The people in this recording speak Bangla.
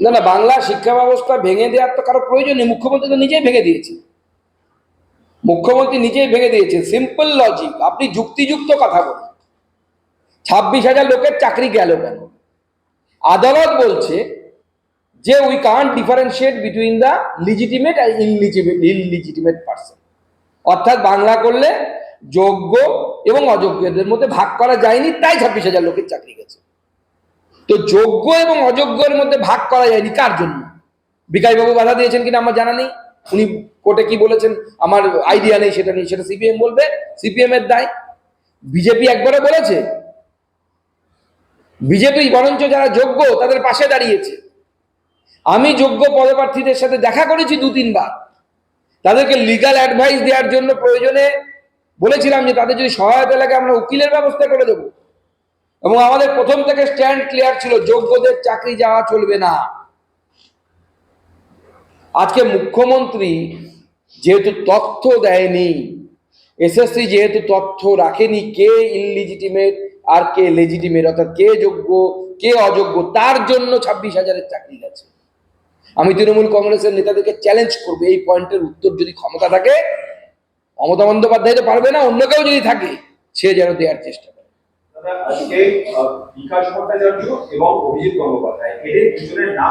না না, বাংলা শিক্ষা ব্যবস্থা ভেঙে দেওয়ার তো কারও প্রয়োজন নেই, মুখ্যমন্ত্রী তো নিজেই ভেঙে দিয়েছে। মুখ্যমন্ত্রী নিজেই ভেঙে দিয়েছে সিম্পল লজিক আপনি যুক্তিযুক্ত কথা ছাব্বিশ হাজার লোকের চাকরি গেল কেন? আদালত বলছে যে we can't differentiate between the legitimate R illegitimate person অর্থাৎ বাংলা করলে যোগ্য এবং অযোগ্যদের মধ্যে ভাগ করা যায়নি, তাই ছাব্বিশ হাজার লোকের চাকরি গেছে। তো যোগ্য এবং অযোগ্যের মধ্যে ভাগ করা যায়নি। কার জন্য? বিকাশবাবু বাধা দিয়েছেন কিনা আমার জানা নেই। উনি কোর্টে কি বলেছেন? আমার আইডিয়া নেই, সেটা নেই সেটা সিপিএম বলবে। সিপিএম এর দায়। বিজেপি একবারে বলেছে বিজেপি বরঞ্চ যারা যোগ্য, তাদের পাশে দাঁড়িয়েছে। আমি যোগ্য পদপ্রার্থীদের সাথে দেখা করেছি দু তিনবার তাদেরকে লিগাল অ্যাডভাইস দেওয়ার জন্য প্রয়োজনে বলেছিলাম যে তাদের যদি সহায়তা লাগে, আমরা উকিলের ব্যবস্থা করে দেবো। এবং আমাদের প্রথম থেকে স্ট্যান্ড ক্লিয়ার ছিল, যোগ্যদের চাকরি যাওয়া চলবে না। আজকে মুখ্যমন্ত্রী যেহেতু তথ্য দেয়নি, এসএসসি যেহেতু তথ্য রাখেনি, কে ইনলিজিটিমেট আর কে লেজিটিমেট অর্থাৎ কে যোগ্য, কে অযোগ্য, তার জন্য ছাব্বিশ হাজারের চাকরি গেছে। আমি তৃণমূল কংগ্রেসের নেতাদেরকে চ্যালেঞ্জ করব, এই পয়েন্টের উত্তর যদি ক্ষমতা থাকে, মমতা বন্দ্যোপাধ্যায় তো পারবে না, অন্য কেউ যদি থাকে, সে যেন দেওয়ার চেষ্টা করে। আজকে বিকাশ ভট্টাচার্য এবং অভিজিৎ গঙ্গোপাধ্যায়। এদের দুজনের নাম